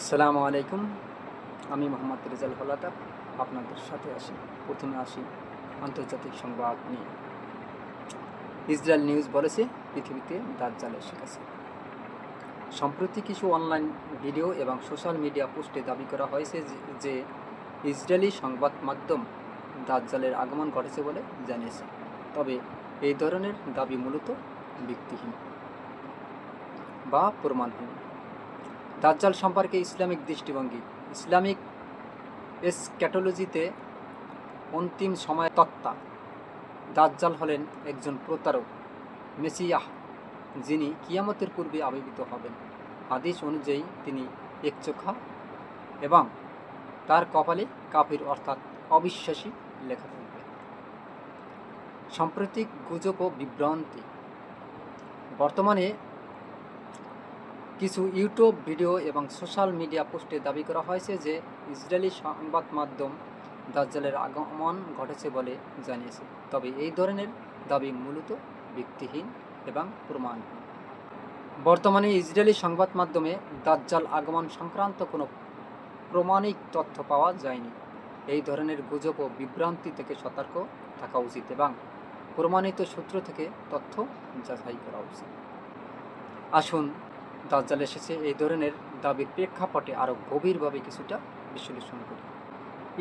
আসসালামু আলাইকুম। আমি মোহাম্মদ রেজাল হলাদার আপনাদের সাথে আসি প্রথমে আসি আন্তর্জাতিক সংবাদ নিয়ে। ইসরায়েল নিউজ বলেছে, পৃথিবীতে দাজ্জাল এসে গেছে সম্প্রতি কিছু অনলাইন ভিডিও এবং সোশ্যাল মিডিয়া পোস্টে দাবি করা হয়েছে যে ইসরায়েলি সংবাদ মাধ্যম দাজ্জালের আগমন ঘটেছে বলে জানিয়েছে। তবে এই ধরনের দাবি মূলত ভিত্তিহীন বা প্রমাণহীন। দাজ্জাল সম্পর্কে ইসলামিক দৃষ্টিভঙ্গি। ইসলামিক এসক্যাটোলজিতে অন্তিম সময় তত্ত্বা। দাজ্জাল হলেন একজন প্রতারক, মেসিয়াহ, যিনি কিয়ামতের পূর্বে আবির্ভূত হবেন। হাদিস অনুযায়ী তিনি একচোখা এবং তার কপালে কাফির অর্থাৎ অবিশ্বাসী লেখা থাকবে। সাম্প্রতিক গুজব ও বিভ্রান্তি। বর্তমানে কিছু ইউটিউব ভিডিও এবং সোশ্যাল মিডিয়া পোস্টে দাবি করা হয়েছে যে ইসরায়েলি সংবাদ মাধ্যম দাজ্জালের আগমন ঘটেছে বলে জানিয়েছে। তবে এই ধরনের দাবি মূলত ভিত্তিহীন এবং প্রমাণহীন বর্তমানে ইসরায়েলি সংবাদ মাধ্যমে দাজ্জাল আগমন সংক্রান্ত কোনো প্রমাণিক তথ্য পাওয়া যায়নি। এই ধরনের গুজব ও বিভ্রান্তি থেকে সতর্ক থাকা উচিত এবং প্রমাণিত সূত্র থেকে তথ্য যাচাই করা উচিত। আসুন দাজ্জাল এসেছে। এই ধরনের দাবির প্রেক্ষাপটে আরও গভীরভাবে কিছুটা বিশ্লেষণ করি।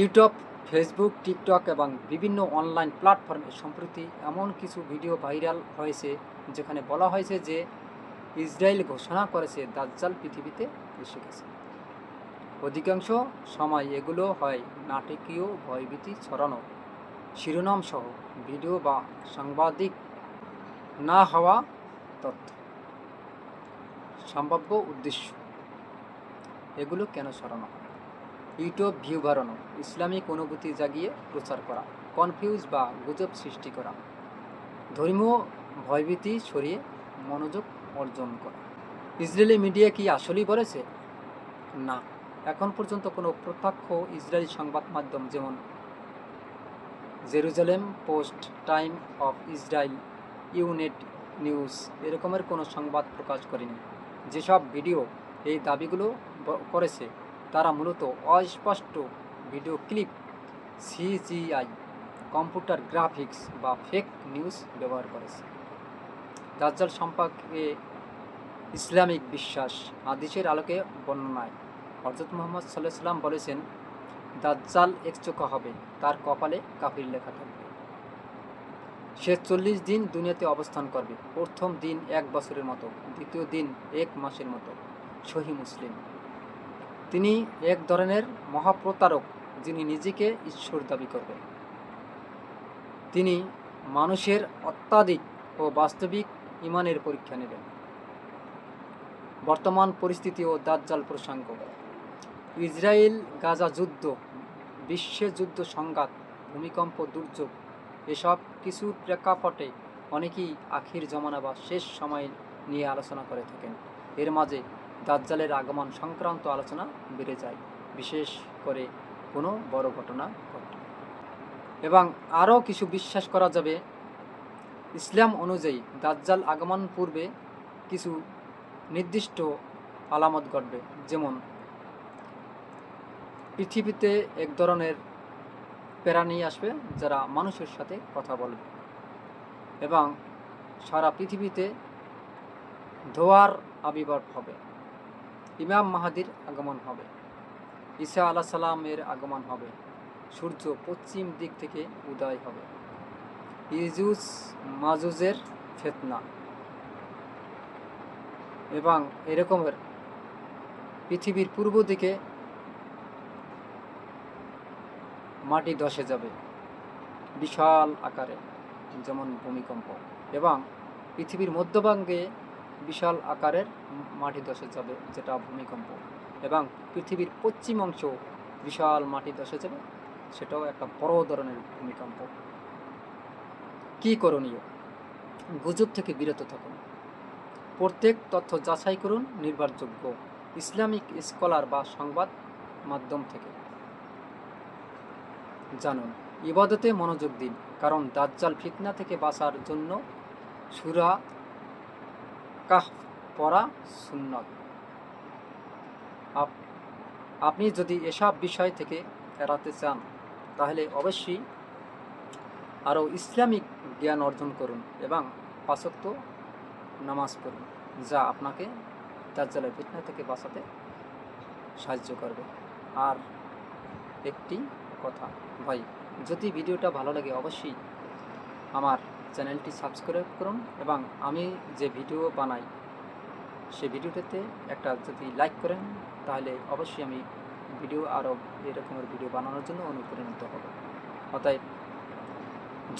ইউটিউব, ফেসবুক, টিকটক এবং বিভিন্ন অনলাইন প্ল্যাটফর্মে সম্প্রতি এমন কিছু ভিডিও ভাইরাল হয়েছে, যেখানে বলা হয়েছে যে ইসরায়েল ঘোষণা করেছে দাজ্জাল পৃথিবীতে এসে গেছে। অধিকাংশ সময় এগুলো হয় নাটকীয় ভয়ভীতি ছড়ানো শিরোনাম সহ ভিডিও বা সাংবাদিক না হওয়া তথ্য। সম্ভাব্য উদ্দেশ্য। এগুলো কেন সরানো হয়? ইউটিউব ভিউ বাড়ানো, ইসলামিক অনুভূতি জাগিয়ে প্রচার করা, কনফিউজ বা গুজব সৃষ্টি করা, ধর্মীয় ভয়ভীতি সরিয়ে মনোযোগ অর্জন করা। ইসরায়েলি মিডিয়া কি আসলেই বলেছে? না, এখন পর্যন্ত কোনো প্রত্যক্ষ ইসরায়েলি সংবাদ মাধ্যম যেমন Jerusalem Post, Time of Israel, Ynet news, এরকমের কোনো সংবাদ প্রকাশ করেনি। যেসব ভিডিও এই দাবিগুলো করেছে, তারা মূলত অস্পষ্ট video clip, CGI, computer graphics বা ফেক নিউজ ব্যবহার করেছে। দাজ্জাল সম্পর্কে ইসলামিক বিশ্বাস হাদিসের আলোকে বর্ণনায় হজরত মোহাম্মদ সাল্লাহ সাল্লাম বলেছেন, দাজ্জাল একচোখা হবে, তার কপালে কাফির লেখা থাকবে। সে চল্লিশ দিন দুনিয়াতে অবস্থান করবে। প্রথম দিন এক বছরের মতো, দ্বিতীয় দিন এক মাসের মতো। সহি মুসলিম। তিনি এক ধরনের মহাপ্রতারক, যিনি নিজেকে ঈশ্বর দাবি করবেন। তিনি মানুষের অত্যাধিক ও বাস্তবিক ইমানের পরীক্ষা নেবেন। বর্তমান পরিস্থিতি ও দাজ্জাল প্রসঙ্গ। ইসরায়েল গাজা যুদ্ধ, বিশ্বে যুদ্ধ সংঘাত, ভূমিকম্প দুর্যোগ এসব কিছুর প্রেক্ষাপটে অনেকেই আখির জমানা বা শেষ সময় নিয়ে আলোচনা করে থাকেন। এর মাঝে দাজ্জালের আগমন সংক্রান্ত আলোচনা বেড়ে যায়, বিশেষ করে কোনো বড় ঘটনা ঘটলে। এবং আরও কিছু বিশ্বাস করা যাবে, ইসলাম অনুযায়ী দাজ্জাল আগমন পূর্বে কিছু নির্দিষ্ট আলামত ঘটবে। যেমন, পৃথিবীতে এক ধরনের প্রাণী আসবে যারা মানুষের সাথে কথা বলবে। এবং সারা পৃথিবীতে ধোয়ার আবির্ভাব হবে। ইমাম মাহাদির আগমন হবে। ঈসা আলাহ সালামের আগমন হবে। সূর্য পশ্চিম দিক থেকে উদয় হবে। ইজুজ মাজুজের ফেতনা। এবং এরকমের পৃথিবীর পূর্ব দিকে মাটি ধসে যাবে। বিশাল আকারে, যেমন ভূমিকম্প। এবং পৃথিবীর মধ্যভাগে বিশাল আকারের মাটি ধসে যাবে, যেটা ভূমিকম্প। এবং পৃথিবীর পশ্চিম অংশ বিশাল মাটি ধসে যাবে, সেটাও একটা বড় ধরনের ভূমিকম্প। কি করণীয়? গুজব থেকে বিরত থাকুন। প্রত্যেক তথ্য যাচাই করুন নির্ভরযোগ্য ইসলামিক স্কলার বা সংবাদ মাধ্যম থেকে। জানুন, ইবাদতে মনোযোগ দিন, কারণ দাজ্জাল ফিতনা থেকে বাঁচার জন্য সুরা কাহ পড়া সুন্নত। আপ আপনি যদি এসব বিষয় থেকে এড়াতে চান, তাহলে অবশ্যই আরও ইসলামিক জ্ঞান অর্জন করুন এবং পাঁচক্ত নামাজ পড়ুন, যা আপনাকে দাজ্জালের ফিতনা থেকে বাঁচাতে সাহায্য করবে। আর একটি কথা। ভাই, যদি ভিডিওটা ভালো লাগে অবশ্যই আমার চ্যানেলটি সাবস্ক্রাইব করুন এবং আমি যে ভিডিও বানাই, সে ভিডিওটাতে একটা যদি লাইক করেন, তাহলে অবশ্যই আমি ভিডিও আরও এরকমের ভিডিও বানানোর জন্য অনুপ্রাণিত হব। অতএব,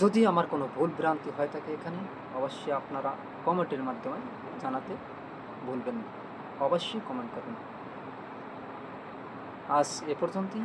যদি আমার কোনো ভুল ভ্রান্তি হয়ে থাকে এখানে, অবশ্যই আপনারা কমেন্টের মাধ্যমে জানাতে ভুলবেন না। অবশ্যই কমেন্ট করবেন আজ এ পর্যন্তই।